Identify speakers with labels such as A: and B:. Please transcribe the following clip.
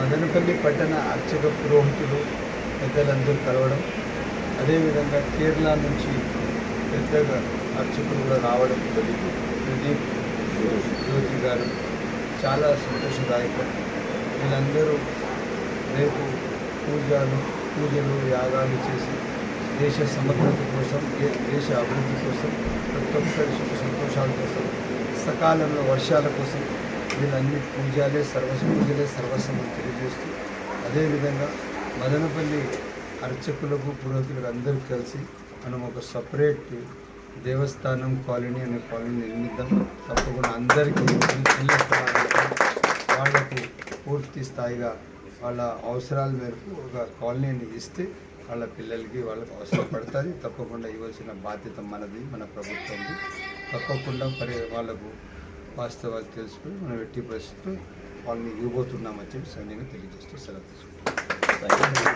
A: మదనపల్లి పట్టణ అర్చక పురోహితులు పెద్దలందరూ కలవడం అదేవిధంగా కేరళ నుంచి పెద్దగా అర్చకులు కూడా రావడం జరిగింది. ప్రదీప్ జ్యోతి గారు చాలా సంతోషదాయకం. వీళ్ళందరూ రేపు పూజలు పూజలు యాగాలు చేసి దేశ సమగ్రత కోసం దేశ అభివృద్ధి కోసం ప్రతి ఒక్కరి సుఖ సంతోషాల కోసం సకాలంలో వర్షాల కోసం వీళ్ళన్ని పూజలే సర్వస్వ పూజలే సర్వస్వం తెలియజేస్తూ అదేవిధంగా మదనపల్లి అర్చకులకు పురోహితులకు అందరూ కలిసి మనం ఒక సపరేట్ దేవస్థానం కాలనీ అనే కాలనీ నిర్మిద్దాం. తప్పకుండా అందరికీ వాళ్ళకు పూర్తి స్థాయిగా వాళ్ళ అవసరాల మేరకు ఒక కాలనీని ఇస్తే వాళ్ళ పిల్లలకి వాళ్ళకి అవసరం పడుతుంది. తప్పకుండా ఇవ్వాల్సిన బాధ్యత మనది మన ప్రభుత్వంది. తప్పకుండా పరి వాళ్ళకు వాస్తవాలు తెలుసుకుని మనం ఎట్టి పరిస్థితులు వాళ్ళని ఇవ్వబోతున్నామని చెప్పి సైన్యంగా తెలియజేస్తూ సెలవు తీసుకుంటాం